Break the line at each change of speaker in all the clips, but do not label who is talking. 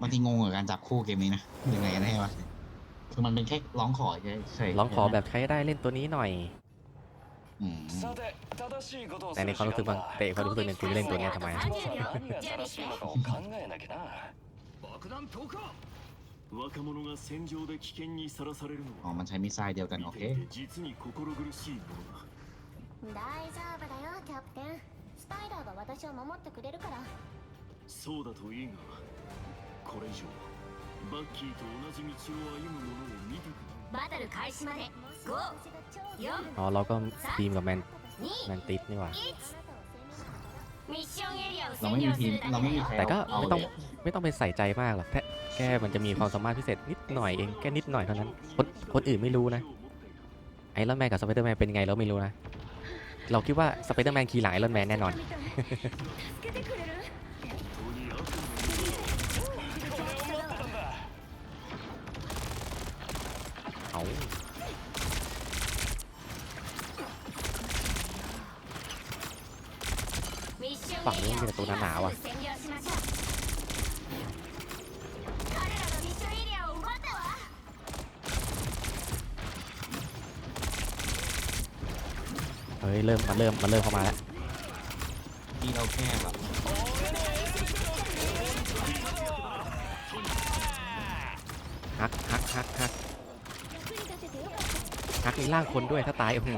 บางทีงงกับการจับคู่เกมนี้นะยังไงกันแน่วะคือมันเป็นแค่ร้องขอเฉยๆ
ร้องขอแบบใครได้เล่นตัวนี้หน่อย
อืม
แต่ในความรู้สึกบางเตะความรู้สึกหนึ่งคุณเล่นตัวเนี้ยทำไม
何が正しいのかを考えなきゃな
爆弾投下若者が戦場で危険にさらされるの
อ๋อ
は
มันใช้มิสไซล์เดียวกัน โอ
見
เค
ていて実に心苦しいものだ
大丈夫だよキャプテンスパイダーが私を守ってくれるから
そうだといいがこれ 以上バッキーと同じ道を歩む者を見たくない
バトル開始まで5
อ๋อเราก็ทีมกับแมน
2
แมนติสนี่หว่า
ミッションエリアを
เราไม่มี
占領す
ทีม
るだ
เราไม่
け
มี
だ
ใคร
よ
แต่ก็
เอา
ไม่ต้อง
เลย
ไม่ต้องไปใส่ใจมากหรอกแค่แค่มันจะมีความสามารถพิเศษนิดหน่อยเองแค่นิดหน่อยเท่านั้น คนคนอื่นไม่รู้นะ ไอรอนแมนกับสไปเดอร์แมนเป็นไงเราไม่รู้นะ เราคิดว่าสไปเดอร์แมนขี่หลังไอรอนแมนแน่นอน
助けてくれる
เอาฝั่งนู้นมีแต่ตัวหนาๆว่ะเฮ้ย เริ่มมันเริ่มมันเริ่มเข้ามาแล้ว
ที่เราแคบอ
ฮักฮักฮักฮัก ทักในร่างคนด้วยถ้าตายโอ้โห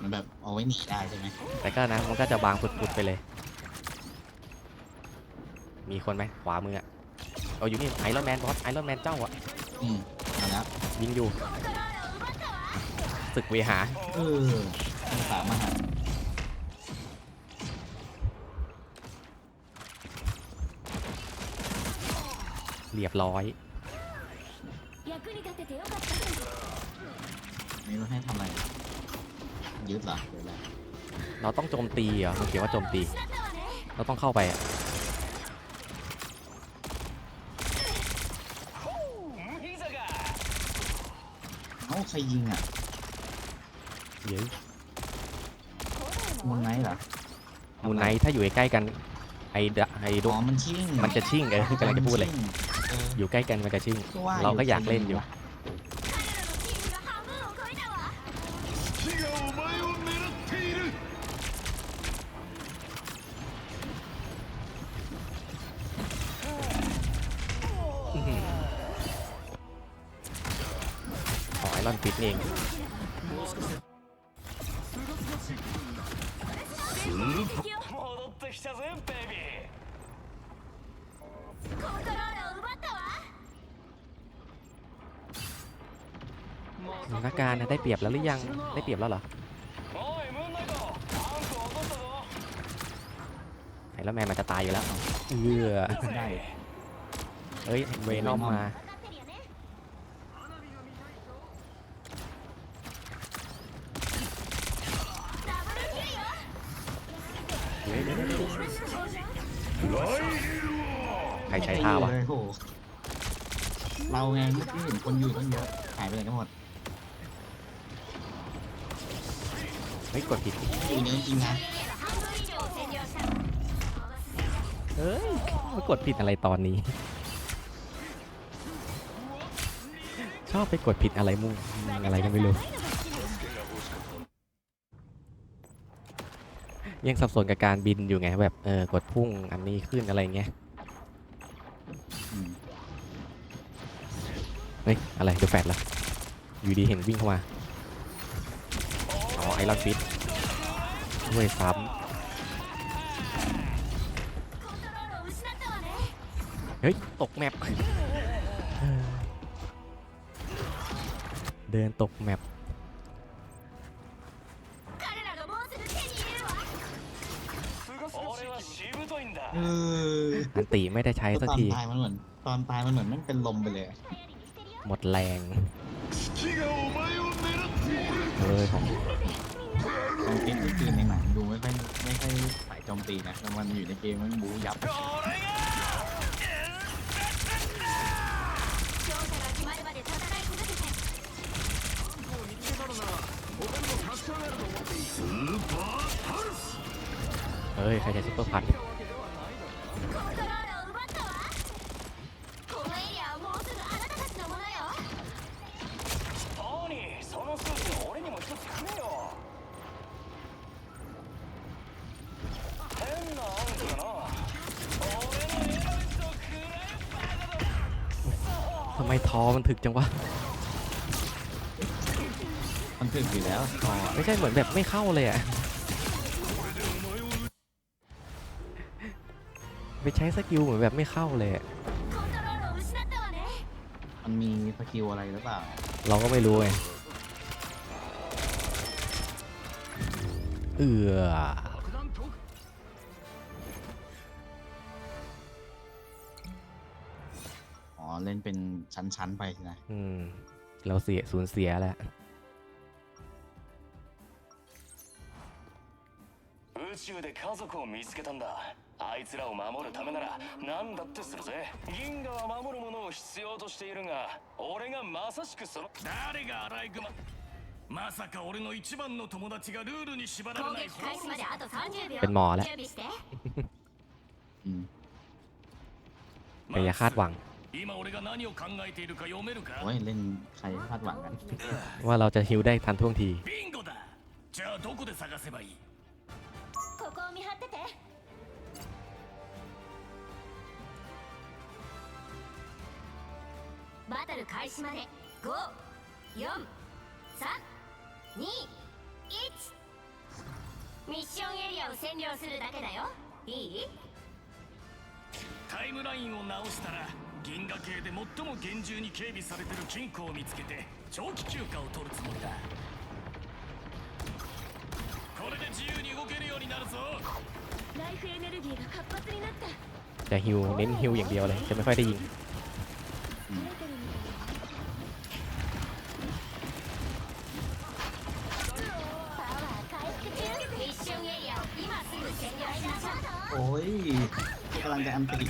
มันแบบเอาไว้หนีได้ใช่ไหม
แต่ก็นะมันก็จะบางปุดๆไปเลย มีคนไหมขวามืออะเอาอยู่นี่ไอรอนแมนบอสไอรอนแมนเจ้าอะ
อืมมาแล้ว
ยิงอยู่ศึกเวหา
เออสามมา
เรียบร้อย
役に立ててよかった
ไม่รู้ให้ทำอะไรยึดเหรอหรืออะไร
เราต้องโจมตีเหรอมันเขียนว่าโจมตี
失ったわね
เราต้องเข้าไปอะ
いざが
เอ้าใครยิงอ่ะ
เย้ย
มุนไนท์เหรอ
มูนไนท์ถ้าอยู่ใกล้ๆกันไอดะไอด
อ๋
ว
อมันชิ่ง
มันจะชิ่งเออกำลังจะพูดเลย
เออ
อยู่ใกล้กันมันจะชิ่ง เราก็อยากเล่นอยู่
ข
อไอรอนปิดเอง สถานการณ์ได้เปรียบแล้วหรือยังได้เปรียบแล้วเหรอไอ้แล้วแมนมันจะตายอยู่แล้วเออ
ได้
เอ้ยเวนอมมาใครใช้ท่าวะ
เราไงไม่เห็นคนอยู่ตั้งเยอะหายไปไหนกันหมด
เฮ้ยกดผิด
อีนี้จริงนะ
เฮ้ยไม่กดผิดอะไรตอนนี้ ชอบไปกดผิดอะไรมุ่งอะไรก็ไม่รู้ ยังสับสนกับการบินอยู่ไงแบบเออกดพุ่งอันนี้ขึ้นอะไรเงี้ยเฮ้ยอะไรเดี๋แฟดละอยู่ดีเห็นวิ่งเข้ามาอ๋อไอรอนฟิต ช่วยซ้ำเฮ้ย ตกแมปเดินตกแมป
อั
นตีไม่ได้ใช้สักที
ตอนตายมันเหมือน ตอนตายมันเหมือนมันเป็นลมไปเลย
หมดแรง เฮ้ยของ
เกมที่คือในหนังดูไม่ค่อยไม่ค่อยสายโจมตีนะแต่มันอยู่ในเกมมันบูยับ
これが
勝者が決まるまで戦い続けて
เฮ้ย ใครใช้ซุปเปอร์พัท
い
ไมท้อมันถึกจังวะ
มันถึงอยู่แล้วอ๋อ
ไม่ใช่เหมือนแบบไม่เข้าเลยอะไปใช้สกิลเหมือนแบบไม่เข้าเลยอะ
มันมีสกิลอะไรหรือเปล่า
เราก็ไม่รู้ไงเออ
เล่นเป็นชั้นๆไปสินะ
อืม เราเสียสูญเสียแล้ว
宇宙で家族を見つけたんだあいつらを守るためなら何だってするぜ銀河は守るものを必要としているが俺がまさしくその
誰がアライグマまさか俺の一番の友達がルールに縛られ
攻
ない
撃開始まであと30秒
เป็นหมอแล้ว
準備して
อืม
แต่อย่าคาดหวัง
今俺が何を考えているか読めるか
โอ้ย เล่นใครคาดหวังกัน
ว่าเราจะฮิวได้ทันท่วงที
ビンゴだじゃあどこで探せばいい
ここを見張っててバトル開始まで54321ミッションエリアを占領するだけだよいい
タイムラインを直したら 銀河系で最も厳重に警備されてる金庫を見つけて長期休暇を取るつもりだこれで自由に動けるようになるぞ
ライフエネルギーが活発になった
จะฮิวเน้นฮิวอย่างเดียวเลย จะไม่ค่อยได้ยิง
パワー回復中ミッションエリアを今すぐ占領しましょう
โอ้ยกำลังจะอันติ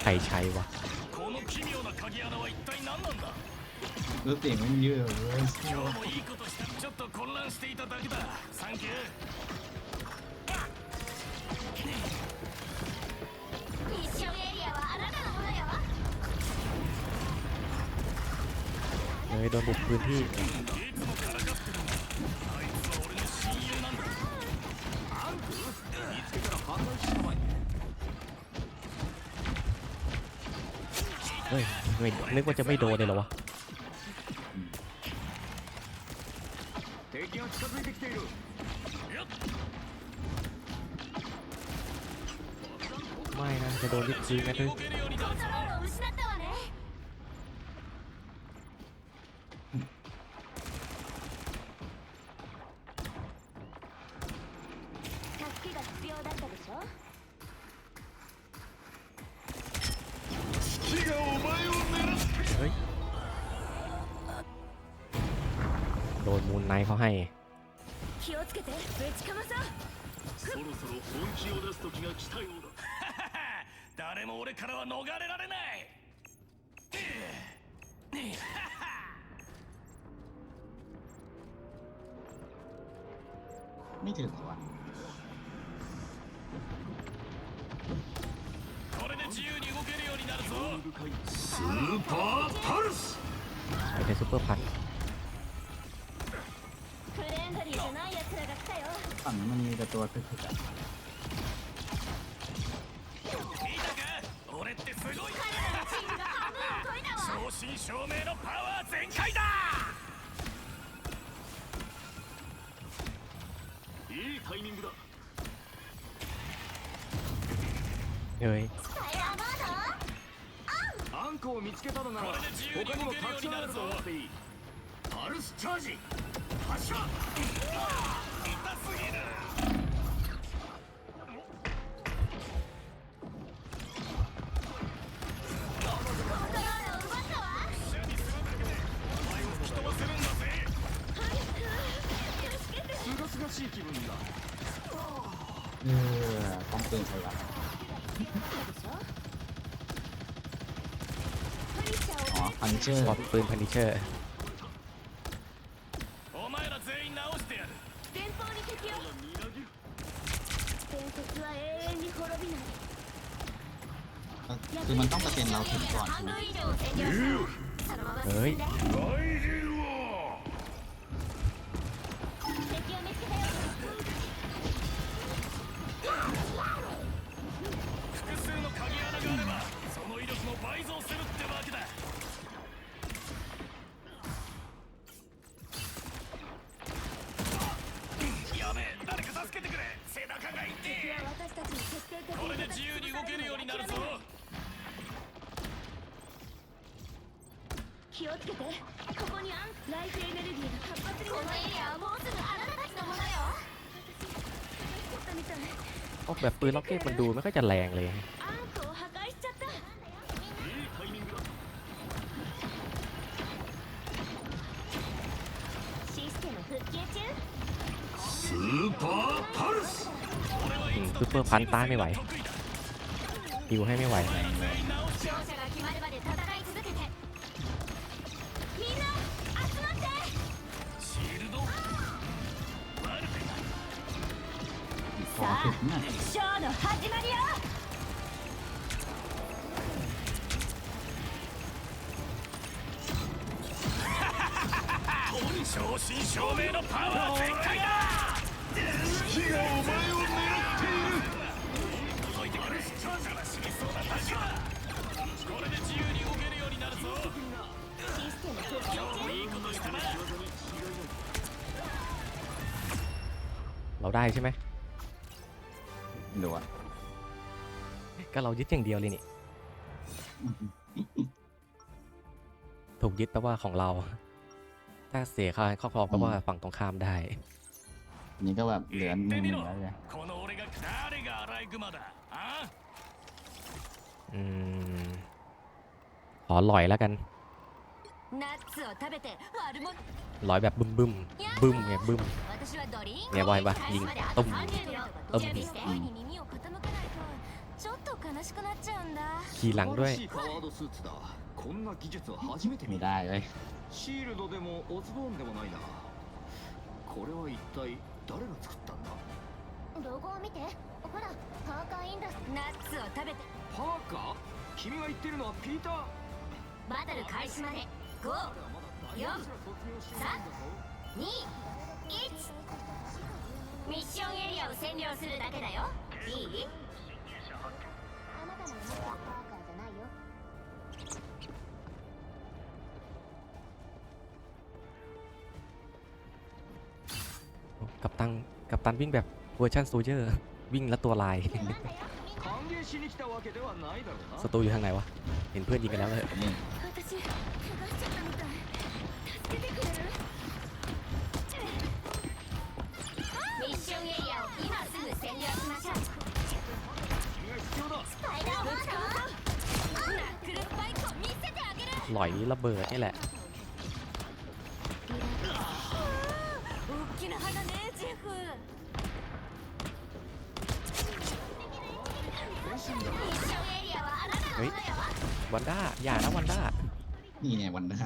ใครใช้วะ
この奇妙な鍵穴は一体何なんだ
รู้เสียงมันเยอะเลย
今日もいいことしたちょっと混乱していただけだサンキュー
ミッションエリアはあなたのものよ
เฮ้ยโดนบุกพื้นที่
いつもからかってるんだあいつは俺の親友なんだアンク見つけたら反対したま
เฮ้ยไม่นึกว่าจะไม่โดนเลยหรอวะไม่นะจะโดน
ลิฟต์จริงนะ
เธอ โดนมูลไนท์เขาให้
気をつけてぶちかまそう
そろそろ本気を出す時が来たようだ誰も俺からは逃れられない
ไม่ถึงว่ะ
これで自由に動けるようになるぞ
スーパーパルス
ไอ้เป็นซูเปอร์พัท
フ
ฝั่งนั้นมั
俺ってすごい正真正銘のパワー全開だ。いいタイミングだ。
よい。
あんこを見つけたのなら他にもたくさんあるパルスチャージ。発射。 으아, 방송이 잘
나가. 아, 반칙. 바쁜 파니체 คือมันต้องสเตนเราถึงก่อน
เฮ้ย
をつけてここにアンライフエネルギーが活発にこのエリアはもうすぐあなたたちのものよ私ったみたい
ออกแบบปืนล็อกเก็ตมันดูไม่ค่อยจะแรงเลย
アンコを破壊しちゃったシステム復旧中
スーパーパルス俺はいつだって
ซุปเปอร์พันต้านไม่ไหวฮิวให้ไม่ไหว
แรงเลย
勝者が
พอถึงน่ะ
ショーの始まりよ
正真正銘のパワー全開だ月がお前を狙っている届いてくれ勝者が死にそうな確かこれで自由に動けるようになるぞ
システム復旧
今日もいいことしたな
เราได้ใช่ไหม ก็เรายึดอย่างเดียวเลยนี่ถูกยึดแปลว่าของเรา ถ้าเสียค่าครอบครองแปลว่าฝั่งตรงข้ามได้
นี่ก็แบบเหลือนึ่งหล้วเลย
อืมขอลอยแล้วกันลอยแบบบึ้มบึ้มบึ้มไงบึ้ม
เนี่ยบ
อยปะยิงตุ้ม
ตุ้ม 悲しくなっちゃうんだ
ขี่หลังด้วย
素晴らしいパワードスーツだこんな技術は初めて
ไม่
見た
ได้เลย
シールドでもオズボーンでもないなこれは一体誰が作ったんだ
ロゴを見てほらパーカーインダスナッツを食べて
パーカー君が言ってるのはピーター
バトル開始まで5 4 2 1ミッションエリアを占領するだけだよいい
วิ่งแบบเวอร์ชันโซเจอร์ วิ่งแล้วตัวลาย
歓迎しに来たわけではないだろうな
ศัตรูอยู่ทางไหนวะ เห็นเพื่อนยิงกันแล้วเลย
นี่
私怪我しちゃったみたい助けてくれるミッションエリアを今すぐ占領しましょう
君が必要だ
スパイダーマンだナックルスパイクを見せてあげる
หลอยนี้ระเบิดนี่แหละ
大きな歯だねジェフ ฮ้ย
วันด้าอย่านะวันด้า
นี่ไงวันด้า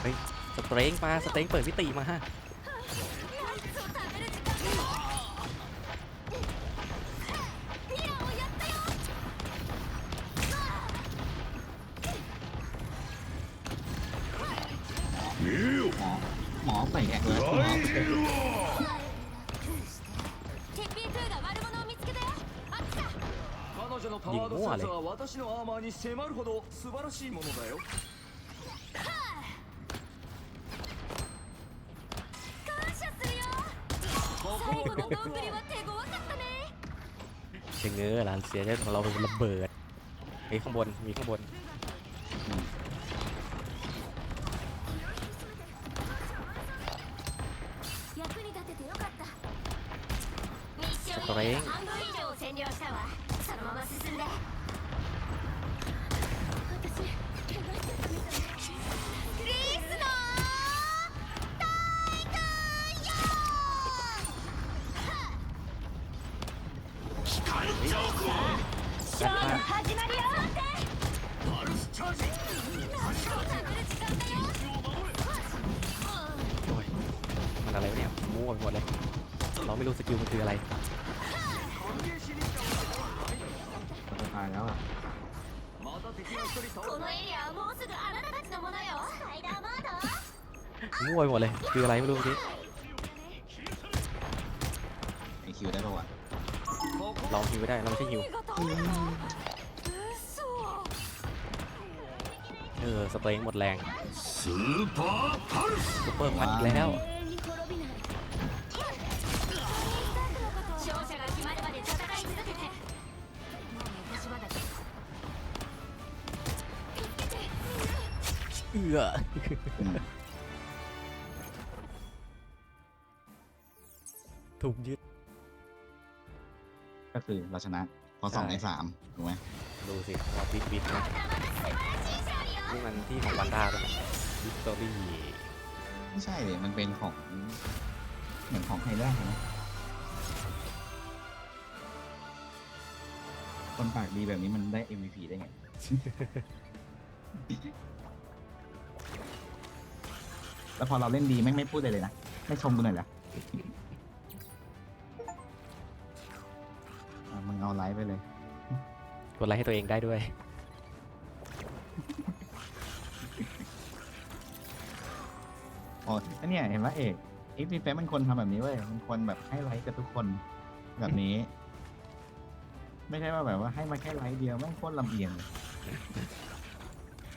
เฮ้ยสเตรงปลาสเตรงเปิดพิตีมาฮะ
彼女のパワードスーツは私のアーマーに迫るほど素晴らしいものだよ
感謝するよ最後のどんぶりは手強かったね
เชงเง้อหลานเสียได้ของเราเป็นระเบิดเฮ้ยข้างบน มีข้างบน
役に立ててよかったミッション
トレイン
エリア半分以上を占領したわ そのまま進んで。私怪我しちゃったみたい
แล้วอะ
มั่วไปหมดเลย คืออะไรไม่รู้เมื่อกี้
ไอคิวได้ปะวะ
ลองคิวไม่ได้เราไม่ใช่คิว เออ สเตรงหมดแรงซูเปอร์พันอีกแล้ว อ
อืม
ถูกยึด
ก็คือเราชนะเพอสองในสามถูกไหม
ดูสิว่าวิทวิทนะนี่มันที่ของวันด้าป่ะวิกตอรี่
ไม่ใช่เลยมันเป็นของ เหมือนของใครได้ไหมคนปากดีแบบนี้มันได้ MVP ได้ไง แล้วพอเราเล่นดีไม่งไม่พูดเลยเลยนะ ไม่ชมกูหน่อยเหรออะมึงเอาไลฟ์ไปเลย
กดไลค์ให้ตัวเองได้ด้วย
อ๋อแล้วเนี่ยเห็นว่าเอกเอกพีเฟมันคนทำแบบนี้เว้ย มันคนแบบให้ไลค์กับทุกคนแบบนี้ ไม่ใช่ว่าแบบว่าให้มาแค่ไลค์เดียวแม่งโคตรลำเอียงเลย